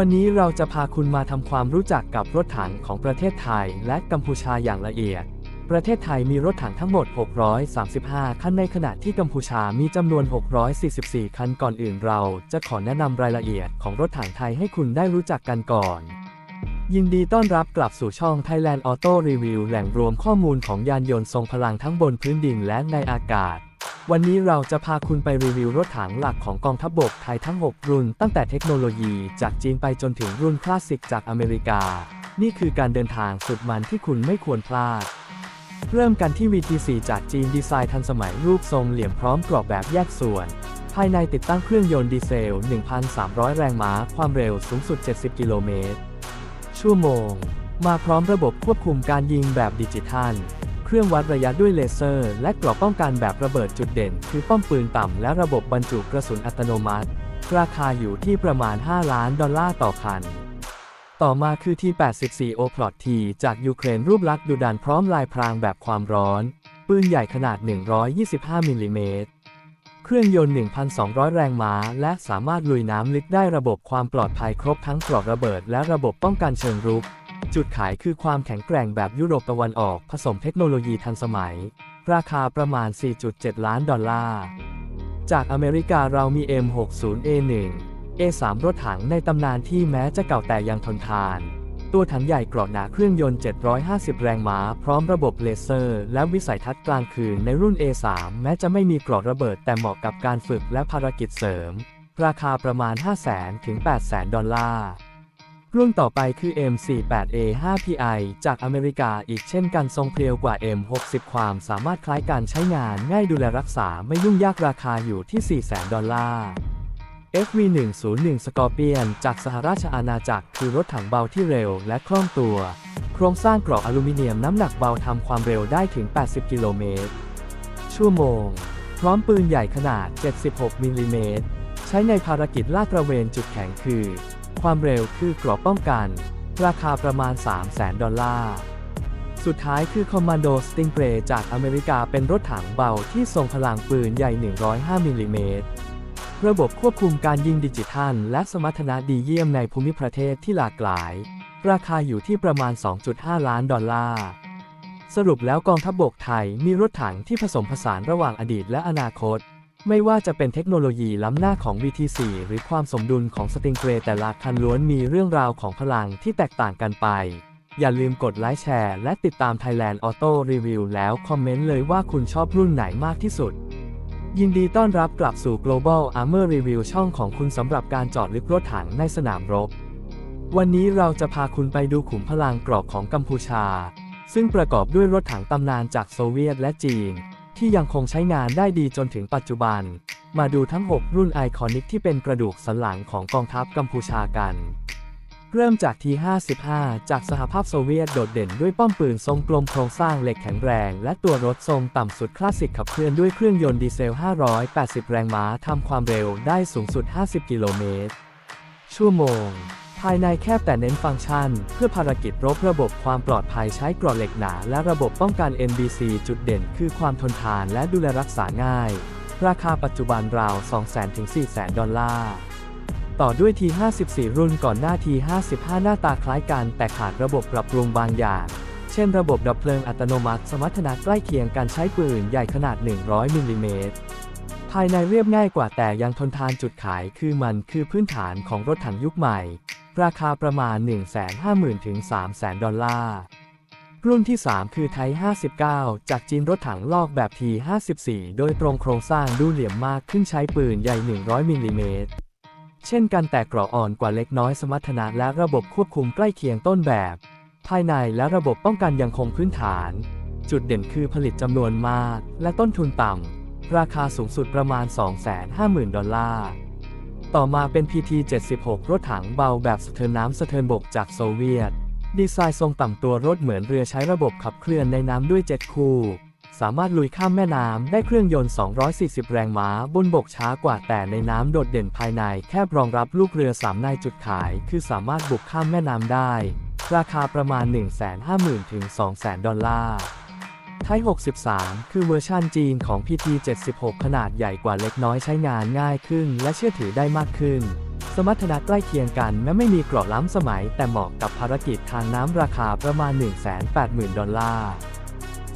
วันนี้เราจะพาคุณมาทำความรู้จักกับรถถังของประเทศไทยและกัมพูชาอย่างละเอียด ประเทศไทยมีรถถังทั้งหมด 635 คันในขณะที่กัมพูชามีจำนวน 644 คันก่อนอื่นเราจะขอแนะนำรายละเอียดของรถถังไทยให้คุณได้รู้จักกันก่อน ยินดีต้อนรับกลับสู่ช่อง Thailand Auto Review แหล่งรวมข้อมูลของยานยนต์ทรงพลังทั้งบนพื้นดินและในอากาศ วันนี้เราจะพาคุณไปรีวิวรถถังหลักของกองทัพบบกไทยทั้ง 6 รุ่น ตั้งแต่เทคโนโลยีจากจีนไปจนถึงรุ่นคลาสสิกจากอเมริกา นี่คือการเดินทางสุดมันที่คุณไม่ควรพลาด เริ่มกันที่ VT4 จากจีนดีไซน์ทันสมัยรูปทรงเหลี่ยมพร้อมกรอบแบบแยกส่วน ภายในติดตั้งเครื่องยนต์ดีเซล 1,300 แรงม้า ความเร็วสูงสุด 70 กิโลเมตรชั่วโมง มาพร้อมระบบควบคุมการยิงแบบดิจิทัล เครื่องวัดระยะด้วยเลเซอร์ และกรอบป้องกันแบบระเบิดจุดเด่น คือป้อมปืนต่ำและระบบบรรจุกระสุนอัตโนมัติ ราคาอยู่ที่ประมาณ 5 ล้านดอลลาร์ต่อคัน ต่อมาคือ T84 o p l o t T จากยูเครนรูปลักษณ์ดุดันพร้อมลายพรางแบบความร้อน ปืนใหญ่ขนาด 125มิลลิเมตรเครื่องยนต์ 1,200 แรงม้า และสามารถลุยน้ำลึกได้ระบบความปลอดภัยครบทั้งปลอกระเบิดและระบบป้องกันเชิงรุก จุดขายคือความแข็งแกร่งแบบยุโรปตะวันออกผสมเทคโนโลยีทันสมัย ราคาประมาณ 4.7 ล้านดอลลาร์ จากอเมริกาเรามี M60A1 A3 รถถังในตำนานที่แม้จะเก่าแต่ยังทนทาน ตัวถังใหญ่เกราะหนาเครื่องยนต์ 750 แรงม้า พร้อมระบบเลเซอร์ และวิสัยทัศน์กลางคืนในรุ่น A3 แม้จะไม่มีเกราะระเบิดแต่เหมาะกับการฝึกและภารกิจเสริม ราคาประมาณ 500,000 ถึง 800,000 ดอลลาร์ รุ่นต่อไปคือ M48A5PI จากอเมริกาอีกเช่นกันทรงเพรียวกว่า M60 ความสามารถคล้ายการใช้งานง่ายดูแลรักษาไม่ยุ่งยากราคาอยู่ที่ 400,000 ดอลลาร์ FV101 Scorpion จากสหราชอาณาจักรคือรถถังเบาที่เร็วและคล่องตัว โครงสร้างกรอบอลูมิเนียมน้ำหนักเบาทำความเร็วได้ถึง 80 กิโลเมตร ชั่วโมง พร้อมปืนใหญ่ขนาด 76 มิลลิเมตร ใช้ในภารกิจลาดตระเวนจุดแข็งคือ ความเร็วคือกรอบป้องกัน ราคาประมาณ 300,000 ดอลลาร์ สุดท้ายคือ Commando Stingray จากอเมริกาเป็นรถถังเบาที่ทรงพลังปืนใหญ่ 105 มิลลิเมตร ระบบควบคุมการยิงดิจิทัล และสมรรถนะดีเยี่ยมในภูมิประเทศที่หลากหลาย ราคาอยู่ที่ประมาณ 2.5 ล้านดอลลาร์สรุปแล้วกองทัพบบกไทยมีรถถังที่ผสมผสานระหว่างอดีตและอนาคต ไม่ว่าจะเป็นเทคโนโลยีล้ำหน้าของ VT4 หรือความสมดุลของสติงเกรแต่ละคันล้วนมีเรื่องราวของพลังที่แตกต่างกันไป อย่าลืมกดไลค์แชร์และติดตาม Thailand Auto Review แล้วคอมเมนต์เลยว่าคุณชอบรุ่นไหนมากที่สุด ยินดีต้อนรับกลับสู่ Global Armor Review ช่องของคุณสำหรับการจอดลึกรถถังในสนามรบ วันนี้เราจะพาคุณไปดูขุมพลังกรอบของกัมพูชา ซึ่งประกอบด้วยรถถังตำนานจากโซเวียตและจีน ที่ยังคงใช้งานได้ดีจนถึงปัจจุบัน มาดูทั้ง 6 รุ่นไอคอนิกที่เป็นกระดูกสันหลังของกองทัพกัมพูชากัน เริ่มจาก T55 จากสหภาพโซเวียตโดดเด่นด้วยป้อมปืนทรงกลมโครงสร้างเหล็กแข็งแรง และตัวรถทรงต่ำสุดคลาสสิกขับเคลื่อนด้วยเครื่องยนต์ดีเซล 580 แรงม้าทำความเร็วได้สูงสุด 50 กิโลเมตรชั่วโมง ภายในแคบแต่เน้นฟังก์ชัน เพื่อภารกิจรบระบบความปลอดภัยใช้กรอบเหล็กหนา และระบบป้องกัน NBC จุดเด่นคือความทนทานและดูแลรักษาง่าย ราคาปัจจุบันราว 200,000-400,000 ดอลลาร์ ต่อด้วย T54 รุ่นก่อนหน้า T55 หน้าตาคล้ายกัน แต่ขาดระบบปรับปรุงบางอย่าง เช่นระบบดับเพลิงอัตโนมัติ สมรรถนะใกล้เคียงการใช้ปืนใหญ่ขนาด 100มิลลิเมตรภายในเรียบง่ายกว่าแต่ยังทนทานจุดขายคือมันคือพื้นฐานของรถถังยุคใหม่ ราคาประมาณ 150,000 ถึง 300,000 ดอลลาร์ รุ่นที่ 3 คือไทย 59 จากจีนรถถังลอกแบบ T54 โดยตรงโครงสร้างดูเหลี่ยมมากขึ้นใช้ปืนใหญ่ 100มิลลิเมตร เช่นกันแต่เกราะอ่อนกว่าเล็กน้อยสมรรถนะและระบบควบคุมใกล้เคียงต้นแบบ ภายในและระบบป้องกันยังคงพื้นฐาน จุดเด่นคือผลิตจำนวนมาก และต้นทุนต่ำ ราคาสูงสุดประมาณ 250,000 ดอลลาร์ ต่อมาเป็น PT-76 รถถังเบาแบบสะเทินน้ำสะเทินบกจากโซเวียต ดีไซน์ทรงต่ำตัวรถเหมือนเรือใช้ระบบขับเคลื่อนในน้ำด้วยเจ็ตคู่ สามารถลุยข้ามแม่น้ำได้เครื่องยนต์ 240 แรงม้า บนบกช้ากว่าแต่ในน้ำโดดเด่นภายใน แคบรองรับลูกเรือ3ในจุดขาย คือสามารถบุกข้ามแม่น้ำได้ ราคาประมาณ 150,000ถึง200,000 ดอลลาร์ ไทย 63 คือเวอร์ชันจีนของ PT 76 ขนาดใหญ่กว่าเล็กน้อยใช้งานง่ายขึ้น และเชื่อถือได้มากขึ้น สมรรถนะใกล้เคียงกันแม้ไม่มีเกราะล้ำสมัย แต่เหมาะกับภารกิจทางน้ำราคาประมาณ 180,000 ดอลลาร์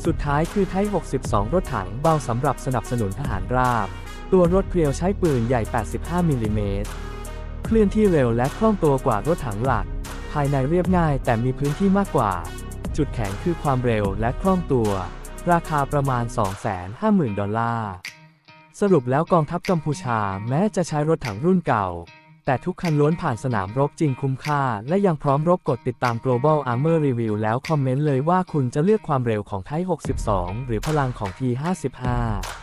สุดท้ายคือไทย 62 รถถังเบาสำหรับสนับสนุนทหารราบ ตัวรถเพรียวใช้ปืนใหญ่ 85 มิลลิเมตร เคลื่อนที่เร็วและคล่องตัวกว่ารถถังหลัก ภายในเรียบง่ายแต่มีพื้นที่มากกว่า จุดแข็งคือความเร็วและคล่องตัว ราคาประมาณ 250,000 ดอลลาร์ สรุปแล้วกองทัพกัมพูชาแม้จะใช้รถถังรุ่นเก่า แต่ทุกคันล้วนผ่านสนามรบจริงคุ้มค่า และยังพร้อมรบกดติดตาม global armor review แล้วคอมเมนต์เลยว่าคุณจะเลือกความเร็วของไทย62 หรือพลังของ T55